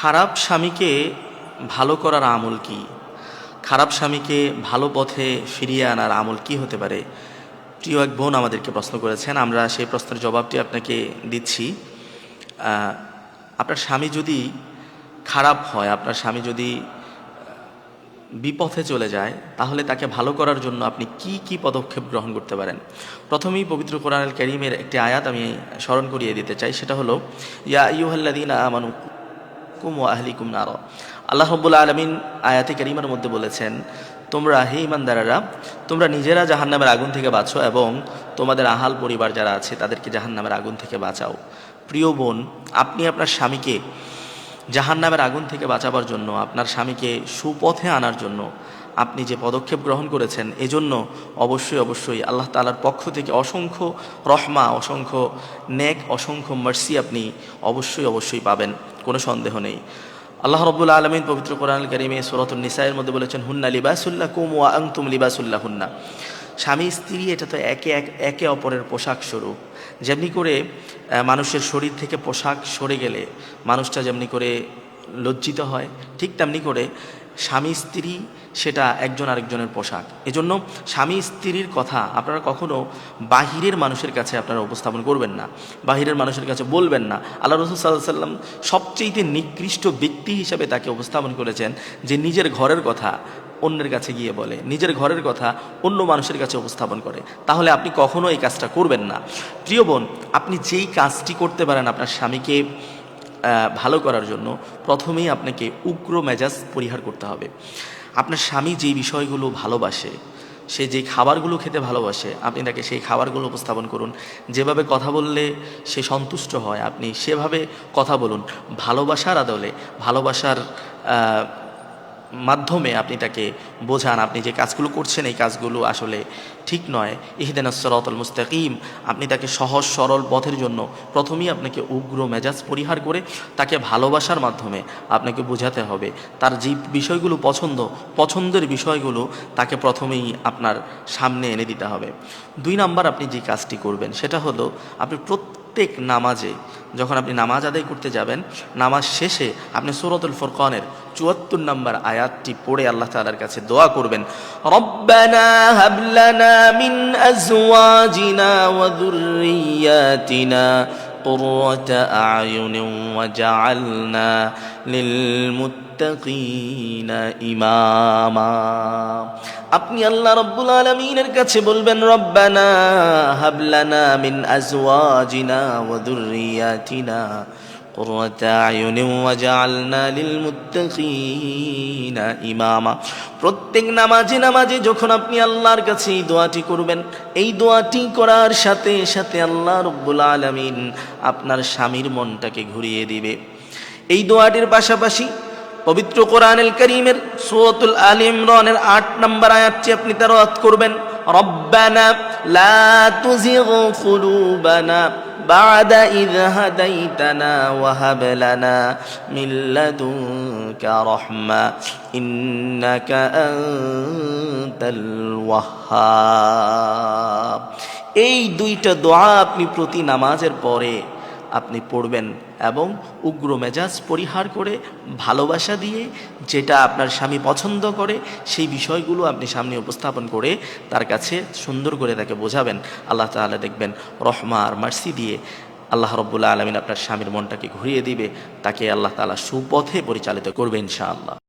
খারাপ স্বামীকে ভালো করার আমল কি? খারাপ স্বামীকে ভালো পথে ফিরিয়ে আনার আমল কি হতে পারে? প্রিয় এক বোন আমাদেরকে প্রশ্ন করেছেন, আমরা সেই প্রশ্নের জবাবটি আপনাকে দিচ্ছি। আপনার স্বামী যদি খারাপ হয়, আপনার স্বামী যদি বিপথে চলে যায়, তাহলে তাকে ভালো করার জন্য আপনি কি কি পদক্ষেপ গ্রহণ করতে পারেন? প্রথমেই পবিত্র কোরআনুল করিমের একটি আয়াত আমি স্মরণ করিয়ে দিতে চাই, সেটা হলো, ইয়া ইউহাল্লাদিন আমানু কুম ও আহলিকুম নার। আল্লাহ রব্বুল আলমিন আয়াতে করিমার মধ্যে বলেছেন, তোমরা হে ইমানদারেরা তোমরা নিজেরা জাহান্নামের আগুন থেকে বাঁচো এবং তোমাদের আহাল পরিবার যারা আছে তাদেরকে জাহান্নামের আগুন থেকে বাঁচাও। প্রিয় বোন, আপনি আপনার স্বামীকে জাহান্নামের আগুন থেকে বাঁচাবার জন্য, আপনার স্বামীকে সুপথে আনার জন্য আপনি যে পদক্ষেপ গ্রহণ করেছেন, এজন্য অবশ্যই অবশ্যই আল্লাহ তালার পক্ষ থেকে অসংখ্য রহমা, অসংখ্য নেক, অসংখ্য মার্সি আপনি অবশ্যই অবশ্যই পাবেন, কোনো সন্দেহ নেই। আল্লাহ রব্বুল আলমিন পবিত্র কোরআন করিমে সুরতুল নিসাইয়ের মধ্যে বলেছেন, হুন্না লিবাসুল্লাহ কুম ওয়া আংতুম লিবাসুল্লাহ হুন্না স্বামী, স্ত্রী, এটা তো একে, এক, একে অপরের পোশাক স্বরূপ। যেমনি করে মানুষের শরীর থেকে পোশাক সরে গেলে মানুষটা যেমনি করে লজ্জিত হয়, ঠিক তেমনি করে স্বামী স্ত্রী, সেটা একজন আরেকজনের পোশাক। এজন্য স্বামী স্ত্রীর কথা আপনারা কখনো বাহিরের মানুষের কাছে আপনারা উপস্থাপন করবেন না, বাহিরের মানুষের কাছে বলবেন না। আল্লাহ রসুল সাল্লাহ সাল্লাম সবচেয়ে নিকৃষ্ট ব্যক্তি হিসাবে তাকে উপস্থাপন করেছেন যে নিজের ঘরের কথা অন্যের কাছে গিয়ে বলে, নিজের ঘরের কথা অন্য মানুষের কাছে উপস্থাপন করে। তাহলে আপনি কখনো এই কাজটা করবেন না। প্রিয় বোন, আপনি যেই কাজটি করতে পারেন আপনার স্বামীকে ভালো করার জন্য প্রথমেই আপনাকে উগ্র মেজাজ পরিহার করতে হবে। আপনার স্বামী যে বিষয়গুলো ভালোবাসে, সে যে খাবারগুলো খেতে ভালোবাসে, আপনি তাকে সেই খাবারগুলো উপস্থাপন করুন। যেভাবে কথা বললে সে সন্তুষ্ট হয়, আপনি সেভাবে কথা বলুন। ভালোবাসার আদলে, ভালোবাসার মাধ্যমে আপনি তাকে বোঝান, আপনি যে কাজগুলো করছেন, এই কাজগুলো আসলে ঠিক নয়। ইহিদেন সরতল মুস্তাকিম, আপনি তাকে সহজ, সরল পথের জন্য প্রথমেই আপনাকে উগ্র মেজাজ পরিহার করে তাকে ভালোবাসার মাধ্যমে আপনাকে বোঝাতে হবে। তার যে বিষয়গুলো পছন্দ, পছন্দের বিষয়গুলো তাকে প্রথমেই আপনার সামনে এনে দিতে হবে। দুই নাম্বার আপনি যে কাজটি করবেন, সেটা হলো আপনি প্রত্যেক নামাজে যখন আপনি নামাজ আদায় করতে যাবেন নামাজ শেষে আপনি সুরতুল ফুরকানের চুয়াত্তর নম্বর আয়াতটি পড়ে আল্লাহ তালার কাছে দোয়া করবেন রব্বানা হাবলানা মিন আজওয়াজিনা ওয়া যুররিয়াতিনা قرة أعين وجعلنا للمتقين ইমামা। আপনি আল্লাহ রব্বুল আলমিনের কাছে বলবেন, রব্বানা হাবলানা মিন আজওয়াজিনা ওয়া দুররিয়াতিনা ইমামা। প্রত্যেক নামাজে নামাজে যখন আপনি আল্লাহর কাছে এই দোয়াটি করবেন, এই দোয়াটি করার সাথে সাথে আল্লাহ রব্বুল আলমিন আপনার স্বামীর মনটাকে ঘুরিয়ে দিবে। এই দোয়াটির পাশাপাশি পবিত্র কোরআনুল করিমের সূরাতুল আল ইমরানের 8 নম্বর আয়াতটি আপনি তেলাওয়াত করবেন রব্বানা লা তুজিগ কুলুবানা بعد إذ هديتنا وهب لنا من لدنك رحمة إنك أنت الوهاب এই দুইটা দোয়া আপনি প্রতি নামাজের পরে আপনি পড়বেন এবং উগ্র মেজাজ পরিহার করে ভালোবাসা দিয়ে যেটা আপনার স্বামী পছন্দ করে সেই বিষয়গুলো আপনি সামনে উপস্থাপন করে তার কাছে সুন্দর করে তাকে বোঝাবেন। আল্লাহ তাআলা দেখবেন রহমা আর মার্সি দিয়ে আল্লাহ রব্বুল্লাহ আলমিন আপনার স্বামীর মনটাকে ঘুরিয়ে দিবে। তাকে আল্লাহ তাআলা সুপথে পরিচালিত করবে ইনশাআল্লাহ।